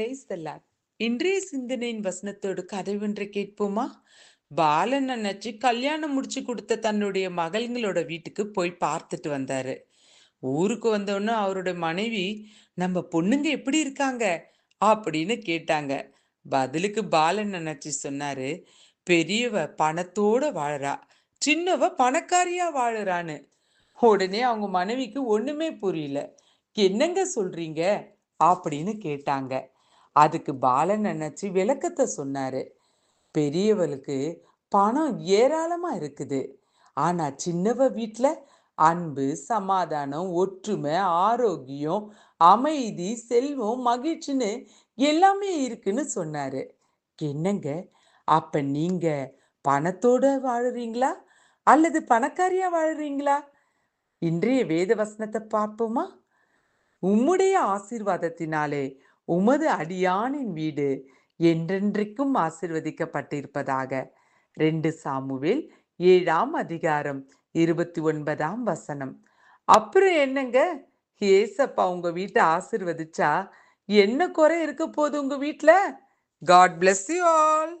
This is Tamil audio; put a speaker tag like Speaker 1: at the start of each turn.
Speaker 1: தல்லார் இன்றைய சிந்தனையின் வசனத்தோடு கதை ஒன்றை கேட்போமா? பாலன் நினைச்சு கல்யாணம் முடிச்சு கொடுத்த தன்னுடைய மகள்களோட வீட்டுக்கு போய் பார்த்துட்டு வந்தாரு. ஊருக்கு வந்தோன்னு அவரோட மனைவி நம்ம பொண்ணுங்க எப்படி இருக்காங்க? அப்படின்னு கேட்டாங்க. பதிலுக்கு பாலன் நினைச்சு சொன்னாரு பெரியவ பணத்தோட வாழறா சின்னவ பணக்காரியா வாழறான்னு. உடனே அவங்க மனைவிக்கு ஒண்ணுமே புரியல. என்னங்க சொல்றீங்க? அப்படின்னு கேட்டாங்க. அதுக்கு பாலன் நினைச்சு விளக்கத்தை சொன்னாரு. பெரியவளுக்கு பணம் ஏராளமா இருக்குது. ஆனா சின்னவ வீட்டில் அன்பு சமாதானம் ஒற்றுமை ஆரோக்கியம் அமைதி செல்வம் மகிழ்ச்சின்னு எல்லாமே இருக்குன்னு சொன்னாரு. என்னங்க? அப்ப நீங்க பணத்தோட வாழுறீங்களா? அல்லது பணக்காரியா வாழுறீங்களா? இன்றைய வேத வசனத்தை பார்ப்போமா? உம்முடைய ஆசீர்வாதத்தினாலே உமது அடியானின் வீடு என்றென்றைக்கும் ஆசிர்வதிக்கப்பட்டிருப்பதாக. ரெண்டு சாமுவேல் ஏழாம் அதிகாரம் இருபத்தி ஒன்பதாம் வசனம். அப்புறம் என்னங்க? ஏசப்பா உங்க வீட்டை ஆசிர்வதிச்சா? என்ன குறை இருக்க போகுது உங்க வீட்டில் காட் பிளஸ் யூ ஆல்